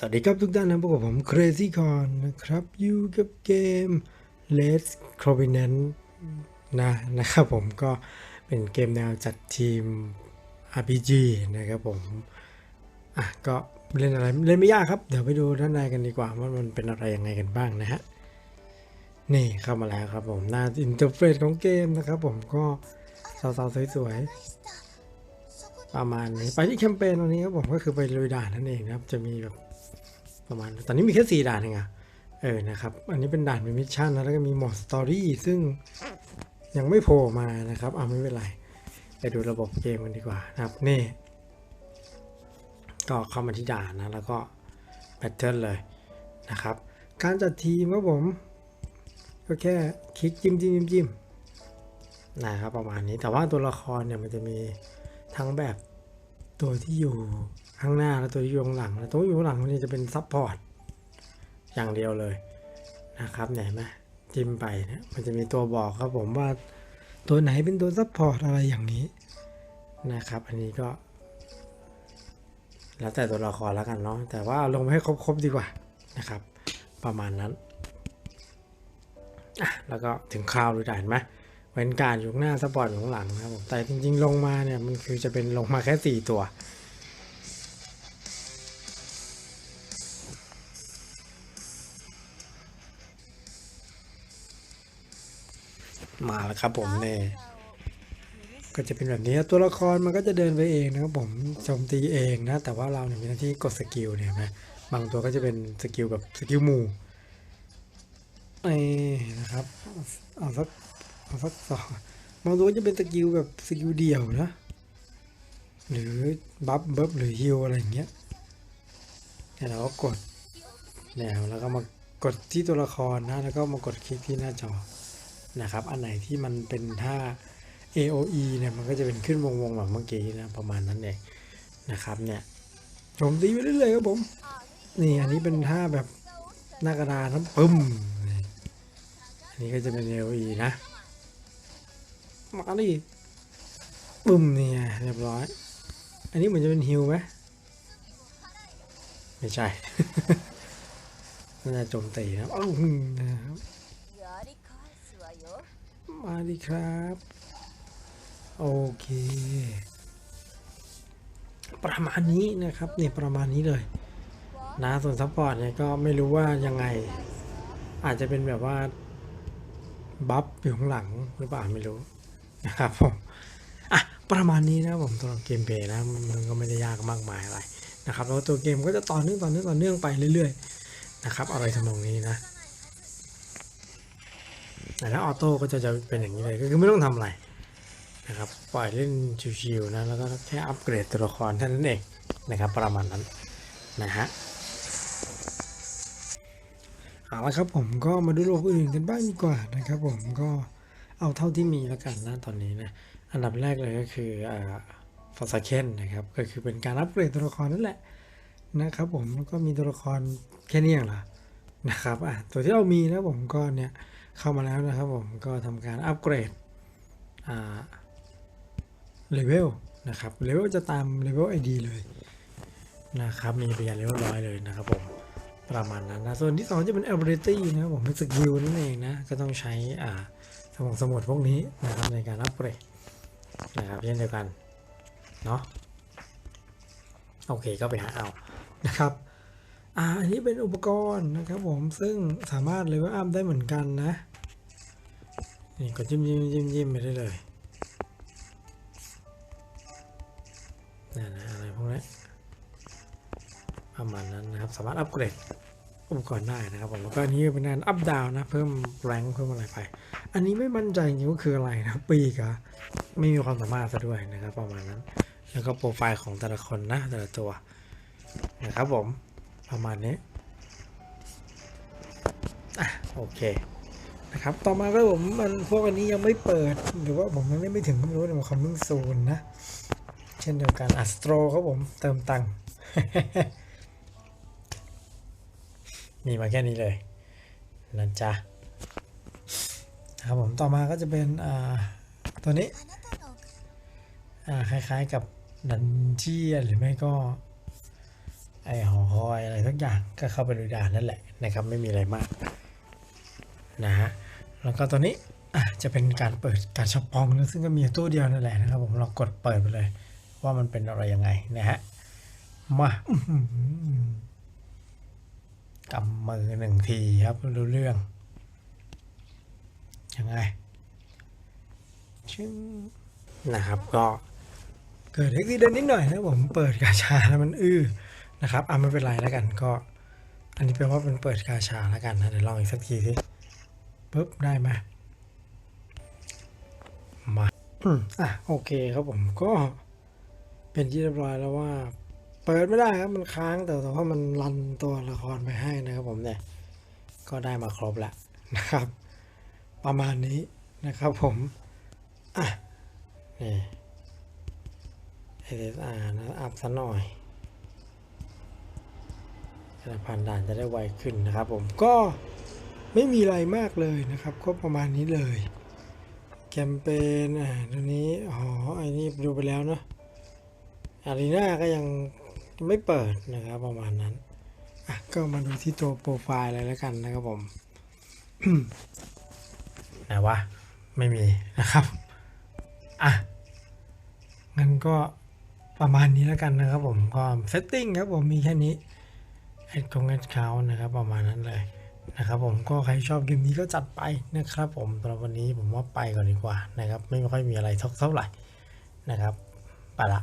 สวัสดีครับทุกท่านนะพบกับผม Crazy Con นะครับอยู่กับเกม Let's c r o v e n a n t นะนะครับผมก็เป็นเกมแนวจัดทีม RPG นะครับผมอะก็เล่นอะไรเล่นไม่ยากครับ เดี๋ยวไปดูด้านในกันดีกว่าว่ามันเป็นอะไรยังไงกันบ้างนะฮะนี่เข้ามาแล้วครับผมหน้าอินเทอร์เฟซของเกมนะครับผมก็สาวๆสวยๆประมาณนี้ไปที่แคมเปญวันนี้ครับผมก็คือไปลุยด่านนั่นเองนะครับ จะมีแบบ ประมาณ ตอนนี้มีแค่สี่ด่านเองอะเออนะครับ อันนี้เป็นด่านเป็นมิชชั่นนะ แล้วก็มีหมดสตอรี่ซึ่งยังไม่โผล่มานะครับเอาไม่เป็นไร ไปดูระบบเกมกันดีกว่านะครับ นี่ ก็เข้ามาที่ด่านนะ แล้วก็แพทเทิร์นเลยนะครับ การจัดทีมครับผม ก็แค่คลิกจิ้มจิ้มจิ้มจิ้มนะครับประมาณนี้แต่ว่าตัวละครเนี่ยมันจะมีทั้งแบบตัวที่อยู่ ข้างหน้าและตัวที่อยู่ข้างหลังแล้วตัวอยู่ข้างหลังมันจะเป็นซับพอร์ตอย่างเดียวเลยนะครับไหนไหมจิ้มไปเนี่ยมันจะมีตัวบอกครับผมว่าตัวไหนเป็นตัวซับพอร์ตอะไรอย่างนี้นะครับ อันนี้ก็ แล้วแต่ตัวละครแล้วกันเนาะแต่ว่าลงไปให้ครบๆดีกว่านะครับ ประมาณนั้นอะแล้วก็ถึงคราวดูได้เห็นไหมเว้นการอยู่หน้าสปอร์ตอยู่หลังนะครับผมแต่จริง ๆ ลงมาเนี่ยมันคือจะเป็นลงมาแค่สี่ตัว มาแล้วครับผมเนี่ยก็จะเป็นแบบนี้ตัวละครมันก็จะเดินไปเองนะครับผมโจมตีเองนะ แต่ว่าเราเนี่ยมีหน้าที่กดสกิลเนี่ยนไหมบางตัวก็จะเป็นสกิลแบบสกิลหมู่นี่นะครับเอาสักเอาสักสองบางตัวจะเป็นสกิลแบบสกิลเดี่ยวนะ หรือบัฟเบิฟหรือฮิลอะไรอย่างเงี้ยเนี่ยเราก็กดแนวแล้วก็มากดที่ตัวละครนะ แล้วก็มากดคลิกที่หน้าจอ นะครับ อันไหนที่มันเป็นท่า AOE เนี่ยมันก็จะเป็นขึ้นวงๆแบบเมื่อกี้นะประมาณนั้นเองนะครับเนี่ยผมตีไปเรื่อยๆครับผมนี่อันนี้เป็นท่าแบบนากระดาน้ำปึ้มอันนี้ก็จะเป็น AOE นะมาดิปึ้มนี่เรียบร้อย อันนี้เหมือนจะเป็นฮิวไหมไม่ใช่น่าจโจมตีนะอ้าวนะครับ มาดิครับ โอเค ประมาณนี้นะครับเนี่ยประมาณนี้เลยนะส่วนซัพพอร์ตเนี่ยก็ไม่รู้ว่ายังไง อาจจะเป็นแบบว่าบัฟอยู่ข้างหลังหรือเปล่าไม่รู้นะครับผมอะประมาณนี้นะผมสำหรับเกมเพย์นะมันก็ไม่ได้ยากมากมายอะไรนะครับแล้วตัวเกมก็จะต่อเนื่องต่อเนื่องต่อเนื่องไปเรื่อยๆนะครับอะไรทำนองนี้นะ แต่ถ้าออโต้ก็จะจะเป็นอย่างนี้เลยก็คือไม่ต้องทำอะไรนะครับปล่อยเล่นชิวๆนะแล้วก็แค่อัปเกรดตัวละครเท่านั้นเองนะครับประมาณนั้นนะฮะเอาละครับผมก็มาดูระบบอื่นกันบ้างดีกว่านะครับผมก็เอาเท่าที่มีแล้วกันนะตอนนี้นะอันดับแรกเลยก็คืออ่าฟอร์ซาเคนนะครับก็คือเป็นการอัปเกรดตัวละครนั่นแหละนะครับผมแล้วก็มีตัวละครแค่นี้เองเหรอนะครับอะตัวที่เรามีนะผมก็เนี่ย เข้ามาแล้วนะครับผมก็ทำการอัปเกรดอ่าเลเวลนะครับเลเวลจะตามเลเวล ID เลยนะครับมีไปยันเลเวลร้อยเลยนะครับผมประมาณนั้นนะส่วนที่สองจะเป็น ability นะครับผมเป็นสกิลนั่นเองนะก็ต้องใช้อ่าสมองสมุดพวกนี้นะครับในการอัปเกรดนะครับเช่นเดียวกันเนาะโอเคก็ไปหาเอานะครับอ่าอันนี้เป็นอุปกรณ์นะครับผมซึ่งสามารถเลเวลอัพได้เหมือนกันนะ นี่ก็จิ้มจิ้มจิ้มจิ้มไปได้เลยนั่นะอะไรพวกนี้ประมาณนั้นนะครับ สามารถอัปเกรดอุปกรณ์ได้นะครับผมแล้วก็อันนี้เป็นการอัพดาวนะ เพิ่มแรงเพิ่มอะไรไป อันนี้ไม่มั่นใจจริงว่าคืออะไรนะ ปีกอะไม่มีความสามารถซะด้วยนะครับ ประมาณนั้น แล้วก็โปรไฟล์ของแต่ละคนนะแต่ละตัวนะครับผมประมาณนี้อะโอเค นะครับ ต่อมาก็ผมมันพวกอันนี้ยังไม่เปิด หรือว่าผมยังเล่นไม่ถึงก็ไม่รู้แต่มันคอมมิ่งซูนนะ เช่นเดียวกันอัสโตรครับผมเติมตังค์มีมาแค่นี้เลยนั่นจ้ะครับผมต่อมาก็จะเป็นอ่าตัวนี้อ่าคล้ายๆกับดันเจียนหรือไม่ก็ไอหอคอยอะไรสักอย่างก็เข้าไปดูด่านนั่นแหละนะครับไม่มีอะไรมาก นะฮะแล้วก็ตัวนี้จะเป็นการเปิดการช็อปปองนะซึ่งก็มีตู้เดียวนั่นแหละนะครับผมเรากดเปิดไปเลย ว่ามันเป็นอะไรยังไงนะฮะมากำมือหนึ่งทีครับรู้เรื่อง ยังไงชึ้งนะครับก็เกิดอุบิเหตุนิดหน่อยนะผมเปิดกาชาแล้วมันอื้อนะครับอะไม่เป็นไรแล้วกันก็ อันนี้แปลว่าเป็นเปิดกาชาแล้วกันนะเดี๋ยวลองอีกสักทีสิ ปุ๊บได้ไหมมาอืมอะโอเคครับผมก็เป็นที่เรียบร้อยแล้วว่า เปิดไม่ได้ครับมันค้างแต่แต่ว่ามันรันตัวละครไปให้นะครับผมเนี่ย ก็ได้มาครบแล้วนะครับ ประมาณนี้นะครับผมอะนี่ SSR นะอัพซะหน่อยกรผ่านด่านจะได้ไวขึ้นนะครับผมก็ ไม่มีอะไรมากเลยนะครับ ก็ประมาณนี้เลย แคมเปญอ่าตัวนี้อ๋อไอ้นี่ดูไปแล้วเนาะอารีนาก็ยังไม่เปิดนะครับประมาณนั้นอะก็มาดูที่ตัวโปรไฟล์เลยแล้วกันนะครับผมไหนวะไม่มีนะครับอะงั้นก็ประมาณนี้แล้วกันนะครับผมก็เซตติ้งครับผมมีแค่นี้แอดคงแอดเขานะครับประมาณนั้นเลย นะครับผมก็ใครชอบเกมนี้ก็จัดไปนะครับผมสำหรับวันนี้ผมว่าไปก่อนดีกว่านะครับ ไม่ค่อยมีอะไรเท่าไหร่นะครับไปละ